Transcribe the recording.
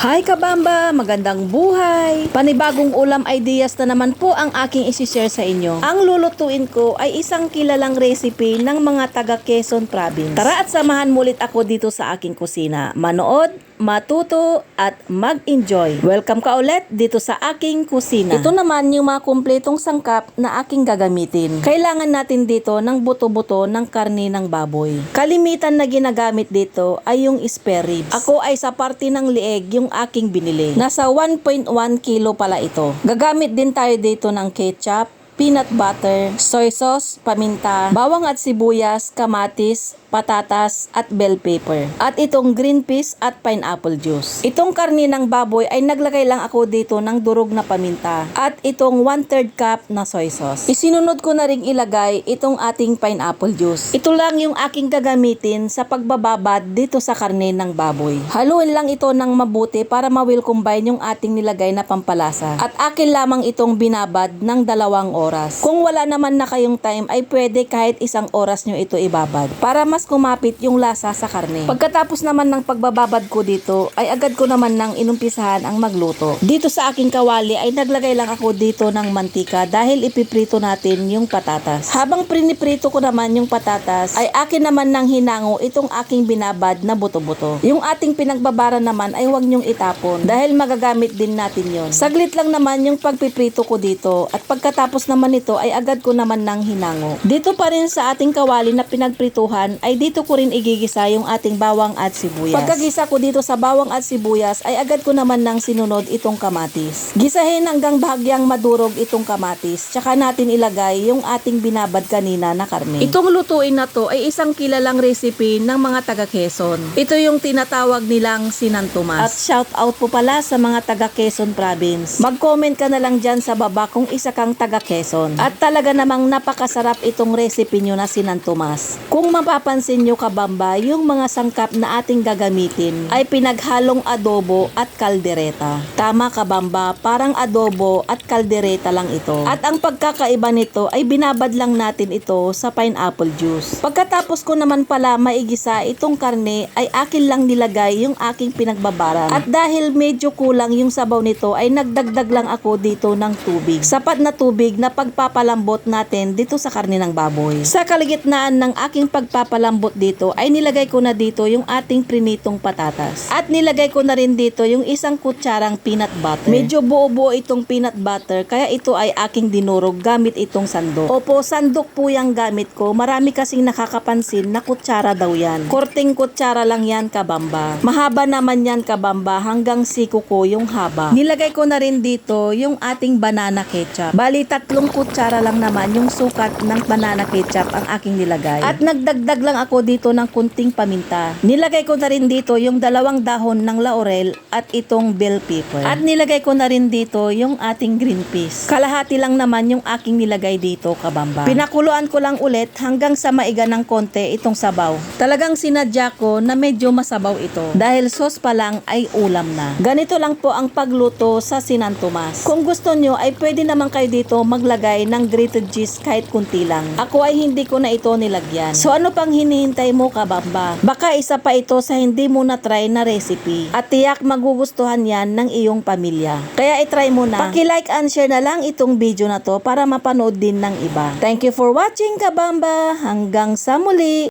Hi kabamba! Magandang buhay! Panibagong ulam ideas na naman po ang aking isishare sa inyo. Ang lulutuin ko ay isang kilalang recipe ng mga taga Quezon Province. Tara at samahan mulit ako dito sa aking kusina. Manood, matuto at mag-enjoy. Welcome ka ulit dito sa aking kusina. Ito naman yung mga kumpletong sangkap na aking gagamitin. Kailangan natin dito ng buto-buto ng karne ng baboy. Kalimitan na ginagamit dito ay yung spare ribs. Ako ay sa parte ng lieg yung aking binili. Nasa 1.1 kilo pala ito. Gagamit din tayo dito ng ketchup, peanut butter, soy sauce, paminta, bawang at sibuyas, kamatis, patatas at bell pepper. At itong green peas at pineapple juice. Itong karni ng baboy ay naglagay lang ako dito ng durog na paminta at itong 1 3 cup na soy sauce. Isinunod ko na ring ilagay itong ating pineapple juice. Ito lang yung aking gagamitin sa pagbababad dito sa karne ng baboy. Haluin lang ito ng mabuti para ma-will combine yung ating nilagay na pampalasa. At akin lamang itong binabad ng dalawang oras. Kung wala naman na kayong time ay pwede kahit isang oras nyo ito ibabad para mas kumapit yung lasa sa karne. Pagkatapos naman ng pagbababad ko dito ay agad ko naman nang inumpisahan ang magluto. Dito sa aking kawali ay naglagay lang ako dito ng mantika dahil ipiprito natin yung patatas. Habang priniprito ko naman yung patatas ay akin naman nang hinango itong aking binabad na buto-buto. Yung ating pinagbabara naman ay huwag nyong itapon dahil magagamit din natin yon. Saglit lang naman yung pagpiprito ko dito at pagkatapos naman ito ay agad ko naman nang hinango. Dito pa rin sa ating kawali na pinagprituhan ay dito ko rin igigisa yung ating bawang at sibuyas. Pagkagisa ko dito sa bawang at sibuyas ay agad ko naman nang sinunod itong kamatis. Gisahin hanggang bahagyang madurog itong kamatis tsaka natin ilagay yung ating binabad kanina na karne. Itong lutuin na to ay isang kilalang recipe ng mga taga Quezon. Ito yung tinatawag nilang sinantumas. At shout out po pala sa mga taga Quezon province. Mag-comment ka na lang dyan sa baba kung isa kang taga Quezon. At talaga namang napakasarap itong recipe nyo na sinantumas. Kung mapapansin nyo kabamba, yung mga sangkap na ating gagamitin ay pinaghalong adobo at kaldereta. Tama kabamba, parang adobo at kaldereta lang ito. At ang pagkakaiba nito ay binabad lang natin ito sa pineapple juice. Pagkatapos ko naman pala maigisa itong karne ay akin lang nilagay yung aking pinagbabaran. At dahil medyo kulang yung sabaw nito ay nagdagdag lang ako dito ng tubig. Sapat na tubig na pagpapalambot natin dito sa karne ng baboy. Sa kaligitnaan ng aking pagpapalambot dito ay nilagay ko na dito yung ating prinitong patatas. At nilagay ko na rin dito yung isang kutsarang peanut butter. Medyo buo-buo itong peanut butter kaya ito ay aking dinurog gamit itong sandok. Opo, sandok po yung gamit ko. Marami kasing nakakapansin na kutsara daw yan. Korting kutsara lang yan kabamba. Mahaba naman yan kabamba hanggang siko ko yung haba. Nilagay ko na rin dito yung ating banana ketchup. Bali tatlong kutsara lang naman yung sukat ng banana ketchup ang aking nilagay. At nagdagdag lang ako dito ng kunting paminta. Nilagay ko na rin dito yung dalawang dahon ng laurel at itong bell pepper. At nilagay ko na rin dito yung ating green peas. Kalahati lang naman yung aking nilagay dito kabamba. Pinakuluan ko lang ulit hanggang sa maiga ng konti itong sabaw. Talagang sinadya ko na medyo masabaw ito. Dahil sauce pa lang ay ulam na. Ganito lang po ang pagluto sa sinantumas. Kung gusto nyo ay pwede naman kayo dito maglagay ng grated cheese kahit kunti lang. Ako ay hindi ko na ito nilagyan. So ano pang hinihintay mo kabamba? Baka isa pa ito sa hindi mo na try na recipe. At tiyak magugustuhan yan ng iyong pamilya. Kaya itry mo na. Paki-like and share na lang itong video na to para mapanood din ng iba. Thank you for watching kabamba. Hanggang sa muli.